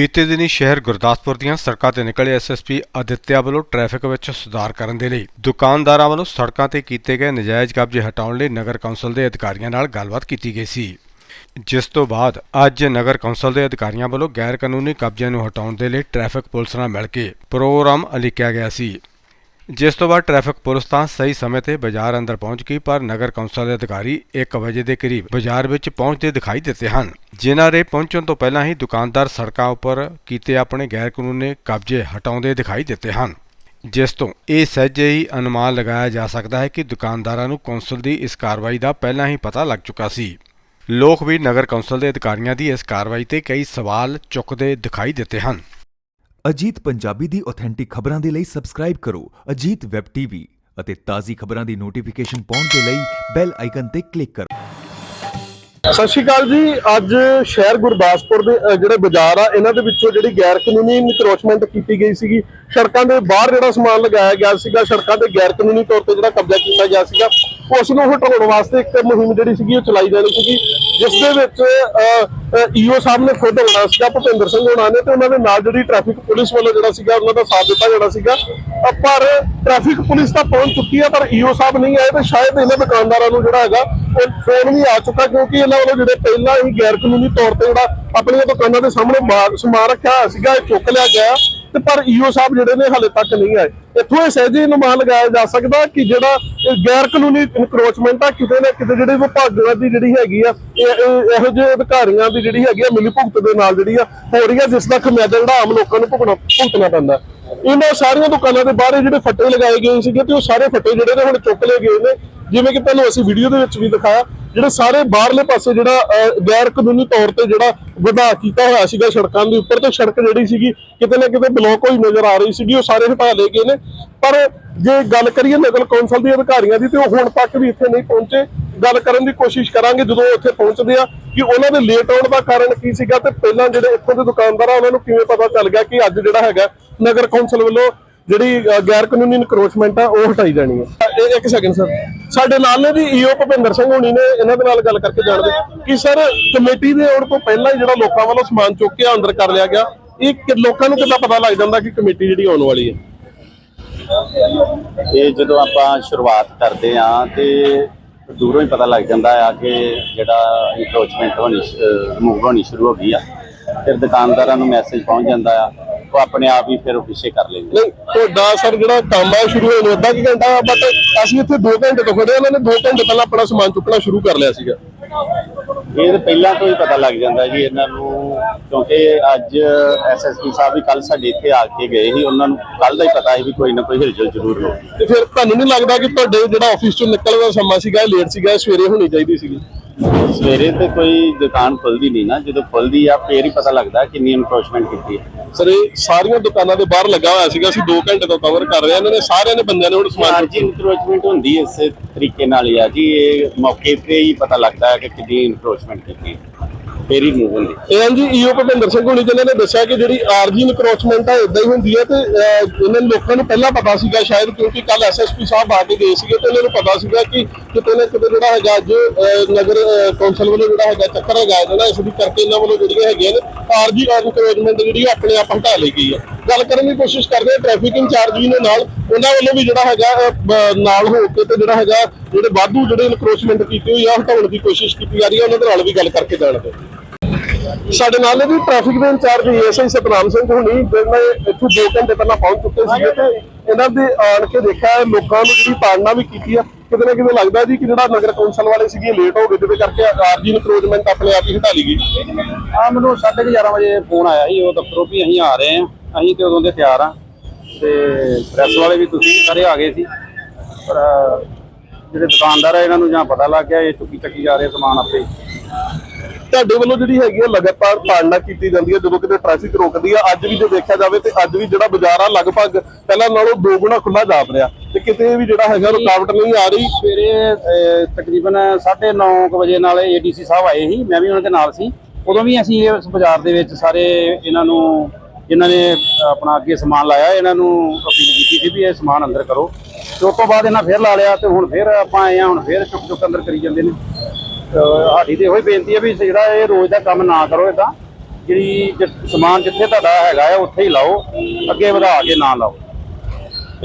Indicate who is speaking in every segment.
Speaker 1: ਬੀਤੇ ਦਿਨੀ ਸ਼ਹਿਰ ਗੁਰਦਾਸਪੁਰ ਦੀਆਂ ਸੜਕਾਂ ਤੇ ਨਿਕਲੇ ਐਸਐਸਪੀ ਅਦਿੱਤਿਆ ਵੱਲੋਂ ਟ੍ਰੈਫਿਕ ਵਿੱਚ ਸੁਧਾਰ ਕਰਨ ਦੇ ਲਈ ਦੁਕਾਨਦਾਰਾਂ ਵੱਲੋਂ ਸੜਕਾਂ ਤੇ ਕੀਤੇ ਗਏ ਨਜਾਇਜ਼ ਕਬਜ਼ੇ ਹਟਾਉਣ ਲਈ ਨਗਰ ਕੌਂਸਲ ਦੇ ਅਧਿਕਾਰੀਆਂ ਨਾਲ ਗੱਲਬਾਤ ਕੀਤੀ ਗਈ ਸੀ। ਜਿਸ ਤੋਂ ਬਾਅਦ ਅੱਜ ਨਗਰ ਕੌਂਸਲ ਦੇ ਅਧਿਕਾਰੀਆਂ ਵੱਲੋਂ ਗੈਰ ਕਾਨੂੰਨੀ ਕਬਜ਼ਿਆਂ ਨੂੰ ਹਟਾਉਣ ਦੇ ਲਈ ਟ੍ਰੈਫਿਕ ਪੁਲਿਸ ਨਾਲ ਮਿਲ ਕੇ ਪ੍ਰੋਗਰਾਮ ਉਲੀਕਿਆ ਗਿਆ ਸੀ। ਜਿਸ ਤੋਂ ਬਾਅਦ ਟ੍ਰੈਫਿਕ ਪੁਲਿਸ ਤਾਂ ਸਹੀ ਸਮੇਂ ਤੇ ਬਾਜ਼ਾਰ ਅੰਦਰ ਪਹੁੰਚ ਗਈ, ਪਰ ਨਗਰ ਕੌਂਸਲ ਦੇ ਅਧਿਕਾਰੀ 1 ਵਜੇ ਦੇ ਕਰੀਬ ਬਾਜ਼ਾਰ ਵਿੱਚ ਪਹੁੰਚਦੇ ਦਿਖਾਈ ਦਿੱਤੇ ਹਨ। ਜਿਨ੍ਹਾਂ ਦੇ ਪਹੁੰਚਣ ਤੋਂ ਪਹਿਲਾਂ ਹੀ ਦੁਕਾਨਦਾਰ ਸੜਕਾਂ ਉੱਪਰ ਕੀਤੇ ਆਪਣੇ ਗੈਰ ਕਾਨੂੰਨੀ ਕਬਜ਼ੇ ਹਟਾਉਂਦੇ ਦਿਖਾਈ ਦਿੱਤੇ ਹਨ। ਜਿਸ ਤੋਂ ਇਹ ਸਹਿਜੇ ਹੀ ਅਨੁਮਾਨ ਲਗਾਇਆ ਜਾ ਸਕਦਾ ਹੈ ਕਿ ਦੁਕਾਨਦਾਰਾਂ ਨੂੰ ਕੌਂਸਲ ਦੀ ਇਸ ਕਾਰਵਾਈ ਦਾ ਪਹਿਲਾਂ ਹੀ ਪਤਾ ਲੱਗ ਚੁੱਕਾ ਸੀ। ਲੋਕ ਵੀ ਨਗਰ ਕੌਂਸਲ ਦੇ ਅਧਿਕਾਰੀਆਂ ਦੀ ਇਸ ਕਾਰਵਾਈ ਤੇ ਕਈ ਸਵਾਲ ਚੁੱਕਦੇ ਦਿਖਾਈ ਦਿੱਤੇ ਹਨ।
Speaker 2: ਅਜੀਤ ਪੰਜਾਬੀ ਦੀ ਆਥੈਂਟਿਕ ਖਬਰਾਂ ਦੇ ਲਈ ਸਬਸਕ੍ਰਾਈਬ ਕਰੋ ਅਜੀਤ ਵੈਬ ਟੀਵੀ ਅਤੇ ਤਾਜ਼ੀ ਖਬਰਾਂ ਦੀ ਨੋਟੀਫਿਕੇਸ਼ਨ ਪਾਉਣ ਦੇ ਲਈ ਬੈਲ ਆਈਕਨ ਤੇ ਕਲਿੱਕ ਕਰੋ।
Speaker 3: ਸਤਿ ਸ਼੍ਰੀ ਅਕਾਲ ਜੀ। ਅੱਜ ਸ਼ਹਿਰ ਗੁਰਦਾਸਪੁਰ ਦੇ ਅ, ਜਿਹੜੇ ਬਾਜ਼ਾਰ ਆ ਇਹਨਾਂ ਦੇ ਵਿੱਚੋਂ ਜਿਹੜੀ ਗੈਰ ਕਾਨੂੰਨੀ ਇਨਕਰੋਚਮੈਂਟ ਕੀਤੀ ਗਈ ਸੀਗੀ। ਸੜਕਾਂ ਦੇ ਬਾਹਰ ਜਿਹੜਾ ਸਮਾਨ ਲਗਾਇਆ ਗਿਆ ਸੀਗਾ ਸੜਕਾਂ ਤੇ ਗੈਰ ਕਾਨੂੰਨੀ ਤੌਰ ਤੇ ਜਿਹੜਾ ਕਬਜ਼ਾ ਕੀਤਾ ਗਿਆ ਸੀਗਾ ਉਸ ਨੂੰ ਹਟਾਉਣ ਵਾਸਤੇ ਇੱਕ ਮੁਹਿੰਮ ਜਿਹੜੀ ਸੀਗੀ ਉਹ ਚਲਾਈ ਜਾਣੀ ਸੀਗੀ। ਜਿਸ ਦੇ ਵਿੱਚ ਈਓ ਸਾਹਿਬ ਨੇ ਖੁਦ ਹੋਣਾ ਸੀਗਾ, ਭੁਪਿੰਦਰ ਸਿੰਘ ਹੋਣਾ ਨੇ, ਤੇ ਉਹਨਾਂ ਦੇ ਨਾਲ ਜਿਹੜੀ ਟ੍ਰੈਫਿਕ ਪੁਲਿਸ ਵੱਲੋਂ ਜਿਹੜਾ ਸੀਗਾ, ਉਹਨਾਂ ਦਾ ਸਾਥ ਦਿੱਤਾ ਜਾਣਾ ਸੀਗਾ। ਪਰ ਟ੍ਰੈਫਿਕ ਪੁਲਿਸ ਤਾਂ ਪਹੁੰਚ ਚੁੱਕੀ ਹੈ ਪਰ ਈਓ ਸਾਹਿਬ ਨਹੀਂ ਆਏ, ਤੇ ਸ਼ਾਇਦ ਇਹਨਾਂ ਦੁਕਾਨਦਾਰਾਂ ਨੂੰ ਜਿਹੜਾ ਹੈਗਾ, ਉਹ ਫੋਨ ਵੀ ਆ ਚੁੱਕਾ, ਕਿਉਂਕਿ ਇਹਨਾਂ ਵੱਲੋਂ ਜਿਹੜੇ ਪਹਿਲਾਂ ਹੀ ਗੈਰ ਕਾਨੂੰਨੀ ਤੌਰ ਤੇ ਜਿਹੜਾ ਆਪਣੀਆਂ ਦੁਕਾਨਾਂ ਦੇ ਸਾਹਮਣੇ ਸਮਾਨ ਰੱਖਿਆ ਹੋਇਆ ਸੀਗਾ, ਇਹ ਚੁੱਕ ਲਿਆ ਗਿਆ। ਤੇ ਪਰ ਈਓ ਸਾਹਿਬ ਜਿਹੜੇ ਨੇ ਹਾਲੇ ਤੱਕ ਨਹੀਂ ਆਏ। ਇੱਥੋਂ ਇਹ ਸਹਿਜੇ ਅਨੁਮਾਨ ਲਗਾਇਆ ਜਾ ਸਕਦਾ ਕਿ ਜਿਹੜਾ ਗੈਰ ਕਾਨੂੰਨੀ ਇਨਕਰੋਚਮੈਂਟ ਆ, ਕਿਤੇ ਨਾ ਕਿਤੇ ਜਿਹੜੇ ਵਿਭਾਗਾਂ ਦੀ ਜਿਹੜੀ ਹੈਗੀ ਆ, ਇਹੋ ਜਿਹੇ ਅਧਿਕਾਰੀਆਂ ਦੀ ਜਿਹੜੀ ਹੈਗੀ ਆ, ਮਿਲੀ ਭੁਗਤ ਦੇ ਨਾਲ ਜਿਹੜੀ ਆ, ਹੋ ਰਹੀ ਆ, ਜਿਸ ਦਾ ਖਮਿਆਜ਼ਾ ਜਿਹੜਾ ਆਮ ਲੋਕਾਂ ਨੂੰ ਭੁਗਣਾ ਭੁਗਤਣਾ ਪੈਂਦਾ। ਇਹਨਾਂ ਸਾਰੀਆਂ ਦੁਕਾਨਾਂ ਦੇ ਬਾਹਰ ਜਿਹੜੇ ਫੱਟੇ ਲਗਾਏ ਗਏ ਸੀਗੇ ਤੇ ਉਹ ਸਾਰੇ ਫੱਟੇ ਜਿਹੜੇ ਨੇ ਹੁਣ ਚੁੱਕ ਲਏ ਗਏ ਨੇ। ਜਿਵੇਂ ਕਿ ਤੁਹਾਨੂੰ ਅਸੀਂ ਵੀਡੀਓ ਦੇ ਵਿੱਚ ਵੀ ਦਿਖਾਇਆ ਜਿਹੜੇ ਸਾਰੇ ਬਾਹਰਲੇ ਪਾਸੇ ਜਿਹੜਾ ਗੈਰ ਕਾਨੂੰਨੀ ਤੌਰ ਤੇ ਜਿਹੜਾ ਵਧਾ ਕੀਤਾ ਹੋਇਆ ਸੀਗਾ ਸੜਕਾਂ ਦੇ ਉੱਪਰ, ਤੇ ਸੜਕ ਜਿਹੜੀ ਸੀਗੀ ਕਿਤੇ ਨਾ ਕਿਤੇ ਬਲੌਕ ਹੋਈ ਨਜ਼ਰ ਆ ਰਹੀ ਸੀਗੀ, ਉਹ ਸਾਰੇ ਹਟਾ ਲਏ ਗਏ ਨੇ। ਪਰ ਜੇ ਗੱਲ ਕਰੀਏ ਨਗਰ ਕੌਂਸਲ ਦੇ ਅਧਿਕਾਰੀਆਂ ਦੀ, ਤੇ ਉਹ ਹੁਣ ਤੱਕ ਵੀ ਇੱਥੇ ਨਹੀਂ ਪਹੁੰਚੇ। ਗੱਲ ਕਰਨ ਦੀ ਕੋਸ਼ਿਸ਼ ਕਰਾਂਗੇ, ਜਦੋਂ ਉਹ ਇੱਥੇ ਪਹੁੰਚਦੇ ਆ ਕਿ ਉਹਨਾਂ ਦੇ ਲੇਟ ਆਉਣ ਦਾ ਕਾਰਨ ਕੀ ਸੀਗਾ, ਤੇ ਪਹਿਲਾਂ ਜਿਹੜੇ ਇੱਥੋਂ ਦੇ ਦੁਕਾਨਦਾਰ ਆ, ਉਹਨਾਂ ਨੂੰ ਕਿਵੇਂ ਪਤਾ ਚੱਲ ਗਿਆ ਕਿ ਅੱਜ ਜਿਹੜਾ ਹੈਗਾ ਨਗਰ ਕੌਂਸਲ ਵੱਲੋਂ ਜਿਹੜੀ ਗੈਰ ਕਾਨੂੰਨੀ ਇਨਕਰੋਚਮੈਂਟ ਆ ਉਹ ਹਟਾਈ ਜਾਣੀ ਹੈ ਇੱਕ ਸੈਕਿੰਡ ਸਰ ਸਾਡੇ ਨਾਲ ਨੇ ਜੀ ਈਓ ਭੁਪਿੰਦਰ ਸਿੰਘ ਹੋਣੀ ਨੇ ਇਹਨਾਂ ਦੇ ਨਾਲ ਗੱਲ ਕਰਕੇ ਜਾਣਦੇ ਕਿ ਸਰ ਕਮੇਟੀ ਦੇ ਆਉਣ ਤੋਂ ਪਹਿਲਾਂ ਹੀ ਜਿਹੜਾ ਲੋਕਾਂ ਵੱਲੋਂ ਸਮਾਨ ਚੁੱਕ ਕੇ ਅੰਦਰ ਕਰ ਲਿਆ ਗਿਆ ਇਹ ਕਿ- ਲੋਕਾਂ ਨੂੰ ਕਿੱਦਾਂ ਪਤਾ ਲੱਗ ਜਾਂਦਾ ਕਿ ਕਮੇਟੀ ਜਿਹੜੀ ਆਉਣ ਵਾਲੀ ਹੈ?
Speaker 4: ਇਹ ਜਦੋਂ ਆਪਾਂ ਸ਼ੁਰੂਆਤ ਕਰਦੇ ਆ ਤੇ ਦੂਰੋਂ ਹੀ ਪਤਾ ਲੱਗ ਜਾਂਦਾ ਆ ਕਿ ਜਿਹੜਾ ਇਨਕਰੋਚਮੈਂਟ ਹੋਣੀ ਰਿਮੂਵ ਹੋਣੀ ਸ਼ੁਰੂ ਹੋ ਗਈ ਆ। ਫਿਰ ਦੁਕਾਨਦਾਰਾਂ ਨੂੰ ਮੈਸੇਜ ਪਹੁੰਚ ਜਾਂਦਾ ਆ। ਉਹ ਆਪਣੇ ਆਪ ਹੀ ਫਿਰ ਪਿੱਛੇ ਕਰ ਲੈਂਦੇ।
Speaker 3: ਨਹੀਂ ਤੁਹਾਡਾ ਸਰ ਜਿਹੜਾ ਕੰਮ ਆ ਸ਼ੁਰੂ ਹੋਣ ਨੂੰ ਅੱਧਾ ਕੁ ਘੰਟਾ ਬਟ ਅਸੀਂ ਇੱਥੇ 2 ਘੰਟੇ ਤੋਂ ਖੜੇ ਹਾਂ, ਇਹਨਾਂ ਨੇ 2 ਘੰਟੇ ਪਹਿਲਾਂ ਆਪਣਾ ਸਮਾਨ ਚੁੱਕਣਾ ਸ਼ੁਰੂ ਕਰ ਲਿਆ ਸੀਗਾ।
Speaker 4: ਇਹ ਤਾਂ ਪਹਿਲਾਂ ਤੋਂ ਹੀ ਪਤਾ ਲੱਗ ਜਾਂਦਾ ਜੀ ਇਹਨਾਂ ਨੂੰ ਕਿਉਂਕਿ ਅੱਜ ਐਸਐਸਪੀ ਸਾਹਿਬ ਵੀ ਕੱਲ ਸਾਡੇ ਇੱਥੇ ਆ ਕੇ ਗਏ ਸੀ ਉਹਨਾਂ ਨੂੰ ਕੱਲ ਦਾ ਹੀ ਪਤਾ ਸੀ ਵੀ ਕੋਈ ਨਾ ਕੋਈ ਹਿਲਜੁਲ ਜ਼ਰੂਰ ਹੋਊਗੀ
Speaker 3: ਤੇ ਫਿਰ ਤੁਹਾਨੂੰ ਨਹੀਂ ਲੱਗਦਾ ਕਿ ਤੁਹਾਡੇ ਜਿਹੜਾ ਆਫਿਸ ਚੋਂ ਨਿਕਲਣ ਦਾ ਸਮਾਂ ਸੀਗਾ ਲੇਟ ਸੀਗਾ ਸਵੇਰੇ ਹੋਣੀ ਚਾਹੀਦੀ ਸੀਗੀ?
Speaker 4: ਸਵੇਰੇ ਤੇ ਕੋਈ ਦੁਕਾਨ ਖੁੱਲਦੀ ਨਹੀਂ ਨਾ ਜਦੋਂ ਖੁੱਲਦੀ ਆ ਫੇਰ ਹੀ ਪਤਾ ਲੱਗਦਾ ਕਿੰਨੀ ਇਨਕਰੋਚਮੈਂਟ ਕੀਤੀ ਹੈ।
Speaker 3: ਸਰ ਇਹ ਸਾਰੀਆਂ ਦੁਕਾਨਾਂ ਦੇ ਬਾਹਰ ਲੱਗਾ ਹੋਇਆ ਸੀਗਾ ਅਸੀਂ 2 ਘੰਟੇ ਤੋਂ ਕਵਰ ਕਰ ਰਹੇ ਹਾਂ। ਇਹਨਾਂ ਨੇ ਸਾਰਿਆਂ ਨੇ ਬੰਦਿਆਂ ਨੇ ਹੁਣ ਸਮਾਨ
Speaker 4: ਮਾਰਜੀ ਇਨਕਰੋਚਮੈਂਟ ਹੁੰਦੀ ਹੈ ਇਸੇ ਤਰੀਕੇ ਨਾਲ ਹੀ ਆ ਜੀ। ਇਹ ਮੌਕੇ ਤੇ ਹੀ ਪਤਾ ਲੱਗਦਾ ਹੈ ਕਿ ਕਿੰਨੀ ਇਨਕਰੋਚਮੈਂਟ ਕੀਤੀ ਹੈ। ਫੇਰ ਹੀ ਮੂਵ ਹੁੰਦੀ।
Speaker 3: ਇਹ ਈਓ ਭੁਪਿੰਦਰ ਸਿੰਘ ਹੋਣੀ ਜਿਨ੍ਹਾਂ ਨੇ ਦੱਸਿਆ ਕਿ ਜਿਹੜੀ ਆਰਜੀ ਇਨਕਰੋਚਮੈਂਟ ਆ ਇਦਾਂ ਹੀ ਹੁੰਦੀ ਹੈ ਤੇ ਅਹ, ਇਹਨਾਂ ਲੋਕਾਂ ਨੂੰ ਪਹਿਲਾਂ ਪਤਾ ਸੀਗਾ ਸ਼ਾਇਦ ਕਿਉਂਕਿ ਕੱਲ ਐਸਐਸਪੀ ਸਾਹਿਬ ਆ ਕੇ ਗਏ ਸੀਗੇ ਤੇ ਇਹਨਾਂ ਨੂੰ ਪਤਾ ਸੀਗਾ ਕਿ ਕਿਤੇ ਨਾ ਕਿਤੇ ਜਿਹੜਾ ਹੈਗਾ ਅੱਜ ਅਹ, ਨਗਰ ਅਹ, ਕੌਂਸਲ ਵੱਲੋਂ ਜਿਹੜਾ ਹੈਗਾ ਚੱਕਰ ਹੈਗਾ ਜਿਹੜਾ ਇਸ ਦੀ ਕਰਕੇ ਇਹਨਾਂ ਵੱਲੋਂ ਜਿਹੜੀਆਂ ਹੈਗੀਆਂ ਨੇ ਆਰਜੀ ਇਨਕਰੋਚਮੈਂਟ ਜਿਹੜੀ ਉਹ ਆਪਣੇ ਆਪ ਹਟਾ ਲਈ ਗਈ ਹੈ ਗੱਲ ਕਰਨ ਦੀ ਕੋਸ਼ਿਸ਼ ਕਰਦੇ ਟ੍ਰੈਫਿਕ ਇੰਚਾਰਜ ਜੀ ਨੇ ਨਾਲ ਉਹਨਾਂ ਵੱਲੋਂ ਵੀ ਜਿਹੜਾ ਹੈਗਾ ਅਹ, ਬ- ਨਾਲ ਹੋ ਕੇ ਤੇ ਜਿਹੜਾ ਹੈਗਾ ਜਿਹੜੇ ਵਾਧੂ ਜਿਹੜੇ ਇਨਕਰੋਚਮੈਂਟ ਕੀਤੀ ਹੋਈ ਆ ਹਟਾਉਣ ਦੀ ਕੋਸ਼ਿਸ਼ ਕੀਤੀ ਜਾ ਰਹੀ ਹੈ ਉਹਨਾਂ ਦੇ ਨਾਲ ਵੀ ਗੱਲ ਕਰਕੇ ਜਾਣਦੇ ਸਾਡੇ ਨਾਲ ਨੇ ਟ੍ਰੈਫਿਕ ਦੇ ਇੰਚਾਰਜ ਏਐਸਆਈ ਸਤਨਾਮ ਸਿੰਘ ਹੁਣੀ ਜਿਹੜੇ ਇੱਥੇ 2 ਘੰਟੇ ਪਹਿਲਾਂ ਪਹੁੰਚ ਚੁੱਕੇ ਸੀਗੇ ਤੇ ਇਹਨਾਂ ਦੇ ਆਣ ਕੇ ਦੇਖਿਆ ਲੋਕਾਂ ਨੂੰ ਜਿਹੜੀ ਤਾੜਨਾ ਵੀ ਕੀਤੀ ਆ, ਕਿਤੇ ਨਾ ਕਿਤੇ ਲੱਗਦਾ ਜੀ ਕਿ ਜਿਹੜਾ ਨਗਰ ਕੌਂਸਲ ਵਾਲੇ ਸੀਗੇ ਲੇਟ ਹੋ ਗਏ, ਜਿਹਦੇ ਕਰਕੇ ਆਰਜੀ ਇਨਕਰੋਚਮੈਂਟ ਆਪਣੇ ਆਪ ਹੀ ਹਟਾ ਲਈ ਗਈ।
Speaker 5: ਆ ਮੈਨੂੰ 11:30 ਵਜੇ ਫੋਨ ਆਇਆ ਸੀ, ਉਹ ਦਫ਼ਤਰੋਂ ਵੀ ਅਸੀਂ ਆ ਰਹੇ ਹਾਂ, ਅਸੀਂ ਤੇ ਉਦੋਂ ਦੇ ਤਿਆਰ ਆ ਤੇ ਪ੍ਰੈਸ ਵਾਲੇ ਵੀ ਤੁਸੀਂ ਸਾਰੇ ਆ ਗਏ ਸੀ। ਪਰ ਜਿਹੜੇ ਦੁਕਾਨਦਾਰ ਆ, ਇਹਨਾਂ ਨੂੰ ਜਾਂ ਪਤਾ ਲੱਗ ਗਿਆ, ਇਹ ਚੁੱਕੀ ਚੱਕੀ ਜਾ ਰਹੇ ਸਮਾਨ ਆਪੇ।
Speaker 3: ਤੁਹਾਡੇ ਵੱਲੋਂ ਜਿਹੜੀ ਹੈਗੀ ਆ ਲਗਾਤਾਰ ਪਾਲਣਾ ਕੀਤੀ ਜਾਂਦੀ ਹੈ ਜਦੋਂ ਕਿਤੇ ਟ੍ਰੈਫਿਕ ਰੋਕਦੀ ਆ, ਅੱਜ ਵੀ ਜੇ ਦੇਖਿਆ ਜਾਵੇ ਤੇ ਅੱਜ ਵੀ ਜਿਹੜਾ ਬਾਜ਼ਾਰ ਆ, ਲਗਭਗ ਪਹਿਲਾਂ ਨਾਲੋਂ ਦੋ ਗੁਣਾ ਖੁੱਲਾ ਜਾਪ ਰਿਹਾ ਤੇ ਕਿਤੇ ਵੀ ਜਿਹੜਾ ਹੈਗਾ ਰੁਕਾਵਟ ਨਹੀਂ ਆ ਰਹੀ?
Speaker 5: ਸਵੇਰੇ ਤਕਰੀਬਨ 9:30 ਵਜੇ ਨਾਲ ਏਡੀਸੀ ਸਾਹਿਬ ਆਏ ਸੀ, ਮੈਂ ਵੀ ਉਹਨਾਂ ਦੇ ਨਾਲ ਸੀ। ਉਦੋਂ ਵੀ ਅਸੀਂ ਇਸ ਬਾਜ਼ਾਰ ਦੇ ਵਿੱਚ ਸਾਰੇ ਇਹਨਾਂ ਨੂੰ, ਇਹਨਾਂ ਨੇ ਆਪਣਾ ਅੱਗੇ ਸਮਾਨ ਲਾਇਆ, ਇਹਨਾਂ ਨੂੰ ਅਪੀਲ ਕੀਤੀ ਸੀ ਵੀ ਇਹ ਸਮਾਨ ਅੰਦਰ ਕਰੋ। ਤੇ ਉਸ ਤੋਂ ਬਾਅਦ ਇਹਨਾਂ ਫੇਰ ਲਾ ਲਿਆ ਤੇ ਹੁਣ ਫੇਰ ਆਪਾਂ ਆਏ ਆ ਹੁਣ ਫੇਰ ਚੁੱਕ ਚੁੱਕ ਅੰਦਰ ਕਰੀ ਜਾਂਦੇ ਨੇ। ਸਾਡੀ ਤੇ ਇਹੋ ਹੀ ਬੇਨਤੀ ਹੈ ਵੀ ਜਿਹੜਾ ਇਹ ਰੋਜ਼ ਦਾ ਕੰਮ ਨਾ ਕਰੋ ਇਦਾਂ ਜਿਹੜੀ ਜਿ- ਸਮਾਨ ਜਿੱਥੇ ਤੁਹਾਡਾ ਹੈਗਾ ਆ, ਉੱਥੇ ਹੀ ਲਾਓ। ਅੱਗੇ ਵਧਾ ਕੇ ਨਾ ਲਾਓ।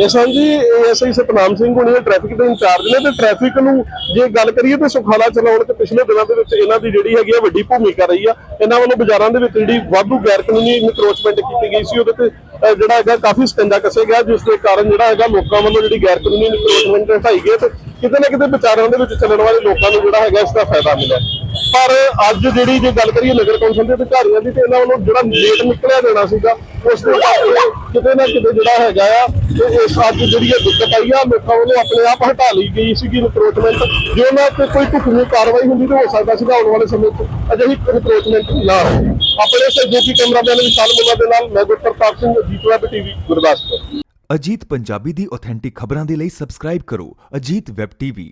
Speaker 3: ਇਹ ਸਨ ਜੀ ਐਸਆਈ ਸਤਨਾਮ ਸਿੰਘ ਹੁਣੀ ਟ੍ਰੈਫਿਕ ਦੇ ਇੰਚਾਰਜ ਨੇ ਤੇ ਟ੍ਰੈਫਿਕ ਨੂੰ ਜੇ ਗੱਲ ਕਰੀਏ ਤੇ ਸੁਖਾਲਾ ਚਲਾਉਣ ਤੇ ਪਿਛਲੇ ਦਿਨਾਂ ਦੇ ਵਿੱਚ ਇਹਨਾਂ ਦੀ ਜਿਹੜੀ ਹੈਗੀ ਆ ਵੱਡੀ ਭੂਮਿਕਾ ਰਹੀ ਆ। ਇਹਨਾਂ ਵੱਲੋਂ ਬਾਜ਼ਾਰਾਂ ਦੇ ਵਿੱਚ ਜਿਹੜੀ ਵਾਧੂ ਗੈਰ ਕਾਨੂੰਨੀ ਇਨਕਰੋਚਮੈਂਟ ਕੀਤੀ ਗਈ ਸੀ, ਉਹਦੇ ਤੇ ਜਿਹੜਾ ਹੈਗਾ ਕਾਫੀ ਸਕੰਜਾ ਕੱਸੇ ਗਿਆ, ਜਿਸ ਦੇ ਕਾਰਨ ਜਿਹੜਾ ਹੈਗਾ ਲੋਕਾਂ ਵੱਲੋਂ ਜਿਹੜੀ ਗੈਰ ਕਾਨੂੰਨੀ ਇਨਕਰੋਚਮੈਂਟ ਹਟਾਈ ਗਈ ਤੇ ਕਿਤੇ ਨਾ ਕਿਤੇ ਵਿਚਾਰਾਂ ਦੇ ਵਿੱਚ ਚੱਲਣ ਵਾਲੇ ਲੋਕਾਂ ਨੂੰ ਜਿਹੜਾ ਹੈਗਾ ਇਸ ਦਾ ਫਾਇਦਾ ਮਿਲਿਆ। ਪਰ ਅੱਜ ਜਿਹੜੀ ਜੇ ਗੱਲ ਕਰੀਏ ਨਗਰ ਕੌਂਸਲ ਦੇ ਅਧਿਕਾਰੀਆਂ ਦੀ ਤੇ ਇਹਨਾਂ ਵੱਲੋਂ ਜਿਹੜਾ ਲੇਟ ਨਿਕਲਿਆ ਦੇਣਾ ਸੀਗਾ, ਉਸ ਦੇ ਕਰਕੇ ਕਿਤੇ ਨਾ ਕਿਤੇ ਜਿਹੜਾ ਹੈਗਾ ਆ, ਤੇ ਇਸ ਅੱਜ ਜਿਹੜੀ ਇਹ ਦਿੱਕਤ ਆਈ ਆ, ਲੋਕਾਂ ਵੱਲੋਂ ਆਪਣੇ ਆਪ ਹਟਾ ਲਈ ਗਈ ਸੀਗੀ ਇਨਕਰੋਚਮੈਂਟ ਜੇ ਉਹਨਾਂ ਤੇ ਕੋਈ ਢੁਕਵੀਂ ਕਾਰਵਾਈ ਹੁੰਦੀ ਤਾਂ ਹੋ ਸਕਦਾ ਸੀਗਾ ਆਉਣ ਵਾਲੇ ਸਮੇਂ 'ਚ ਅਜਿਹੀ ਇਨਕਰੋਚਮੈਂਟ ਨਾ ਹੋਵੇ। ਆਪਣੇ ਸਹਿਯੋਗੀ ਕੈਮਰਾਮੈਨ ਵਿਸ਼ਾਲ ਮੁੱਲਾ ਦੇ ਨਾਲ, ਮੈਂ ਗੁਰਪ੍ਰਤਾਪ ਸਿੰਘ ਜੀਤ ਵੈਬ ਟੀਵੀ, ਗੁਰਦਾਸਪੁਰ।
Speaker 2: ਅਜੀਤ ਪੰਜਾਬੀ ਦੀ ਆਥੈਂਟਿਕ ਖਬਰਾਂ ਦੇ ਲਈ ਸਬਸਕ੍ਰਾਈਬ ਕਰੋ ਅਜੀਤ ਵੈਬ ਟੀਵੀ।